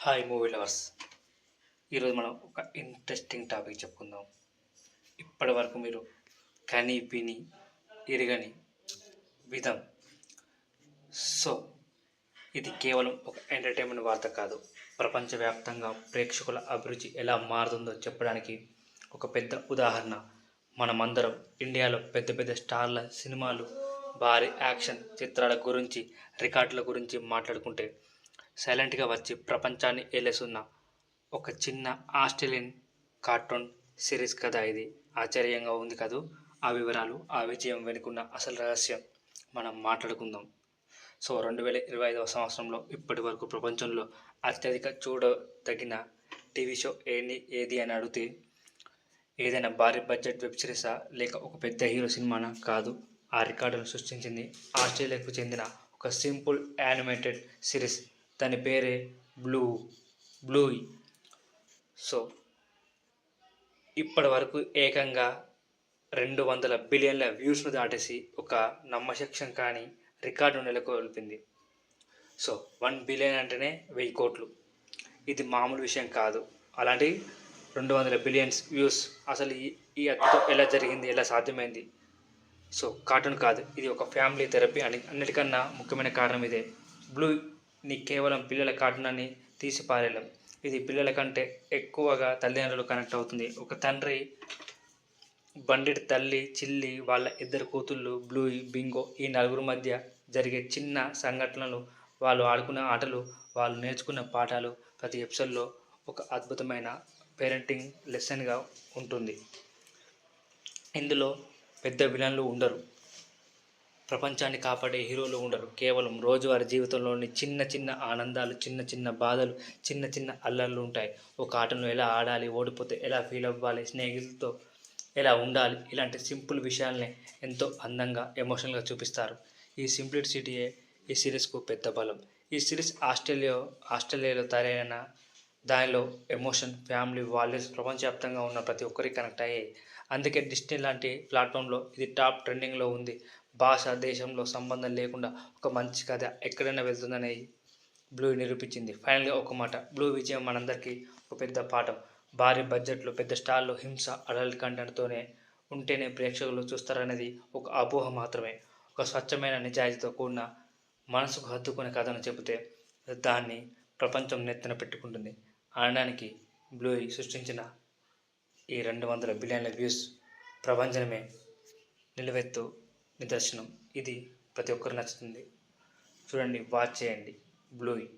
Hi movie lovers. ఈరోజు మనం ఒక ఇంట్రెస్టింగ్ టాపిక్ చెప్పుకుందాం. ఇప్పటి వరకు మీరు కని పిని ఎరగని విధం. సో ఇది కేవలం ఒక ఎంటర్టైన్మెంట్ వార్త కాదు. ప్రపంచవ్యాప్తంగా ప్రేక్షకుల అభిరుచి ఎలా మారుతుందో చెప్పడానికి ఒక పెద్ద ఉదాహరణ. మనమందరం ఇండియాలో పెద్ద పెద్ద స్టార్ల సినిమాలు భారీ యాక్షన్ చిత్రాల గురించి రికార్డుల గురించి మాట్లాడుకుంటే సైలెంట్గా వచ్చి ప్రపంచాన్ని ఏలేసున్న ఒక చిన్న ఆస్ట్రేలియన్ కార్టూన్ సిరీస్ కథ ఇది. ఆశ్చర్యంగా ఉంది కదూ? ఆ వివరాలు ఆ విజయం వెనుకున్న అసలు రహస్యం మనం మాట్లాడుకుందాం. సో రెండు వేల ఇరవై ఐదవ సంవత్సరంలో ఇప్పటి వరకు ప్రపంచంలో అత్యధిక చూడదగిన టీవీ షో ఏది ఏది అని అడిగితే ఏదైనా భారీ బడ్జెట్ వెబ్ సిరీసా? లేక ఒక పెద్ద హీరో సినిమానా? కాదు. ఆ రికార్డును సృష్టించింది ఆస్ట్రేలియాకు చెందిన ఒక సింపుల్ యానిమేటెడ్ సిరీస్ దాని పేరే బ్లూ బ్లూ సో ఇప్పటి వరకు ఏకంగా రెండు వందల బిలియన్ల వ్యూస్ను దాటేసి ఒక నమ్మశక్యం కానీ రికార్డు నెలకొల్పింది. సో వన్ బిలియన్ అంటేనే వెయ్యి కోట్లు. ఇది మామూలు విషయం కాదు. అలాంటి రెండు వందల బిలియన్స్ వ్యూస్ అసలు ఈ ఈ అతితో ఎలా జరిగింది ఎలా సాధ్యమైంది? సో కార్టూన్ కాదు. ఇది ఒక ఫ్యామిలీ థెరపీ అని అన్నిటికన్నా ముఖ్యమైన కారణం ఇదే. బ్లూ ని కేవలం పిల్లల కార్టూన్ అని ఇది పిల్లల కంటే ఎక్కువగా తల్లిదండ్రులు కనెక్ట్ అవుతుంది. ఒక తండ్రి బండిటి తల్లి చిల్లి వాళ్ళ ఇద్దరు కూతుళ్ళు బ్లూయి బింగో ఈ నలుగురు మధ్య జరిగే చిన్న సంఘటనలు వాళ్ళు ఆడుకున్న ఆటలు వాళ్ళు నేర్చుకున్న పాఠాలు ప్రతి ఎపిసోడ్లో ఒక అద్భుతమైన పేరెంటింగ్ లెసన్గా ఉంటుంది. ఇందులో పెద్ద విలన్లు ఉండరు. ప్రపంచాన్ని కాపాడే హీరోలు ఉండరు. కేవలం రోజువారి జీవితంలోని చిన్న చిన్న ఆనందాలు చిన్న చిన్న బాధలు చిన్న చిన్న అల్లర్లు ఉంటాయి. ఒక ఆటను ఎలా ఆడాలి ఓడిపోతే ఎలా ఫీల్ అవ్వాలి స్నేహితులతో ఎలా ఉండాలి ఇలాంటి సింపుల్ విషయాలనే ఎంతో అందంగా ఎమోషనల్గా చూపిస్తారు. ఈ సింప్లిసిటీయే ఈ సిరీస్కు పెద్ద బలం. ఈ సిరీస్ ఆస్ట్రేలియా ఆస్ట్రేలియాలో తయారైన దానిలో ఎమోషన్ ఫ్యామిలీ వాల్యూస్ ప్రపంచవ్యాప్తంగా ఉన్న ప్రతి ఒక్కరికి కనెక్ట్ అయ్యాయి. అందుకే డిస్నీ లాంటి ప్లాట్ఫామ్లో ఇది టాప్ ట్రెండింగ్లో ఉంది. భాష దేశంలో సంబంధం లేకుండా ఒక మంచి కథ ఎక్కడైనా వెళ్తుందని బ్లూ నిరూపించింది. ఫైనల్గా ఒక మాట బ్లూ విజయం మనందరికీ ఒక పెద్ద పాఠం. భారీ బడ్జెట్లో పెద్ద స్టార్లు హింస అడల్ట్ కంటెంట్తోనే ఉంటేనే ప్రేక్షకులు చూస్తారనేది ఒక అపోహ మాత్రమే. ఒక స్వచ్ఛమైన నిజాయితీతో కూడిన మనసుకు హత్తుకునే కథను చెబితే దాన్ని ప్రపంచం నెత్తన పెట్టుకుంటుంది. అనడానికి బ్లూ సృష్టించిన ఈ రెండు వందల బిలియన్ల వ్యూస్ ప్రపంచమే నిలువెత్తు నిదర్శనం. ఇది ప్రతి ఒక్కరు నచ్చుతుంది. చూడండి వాచ్ చేయండి. బ్లూయింగ్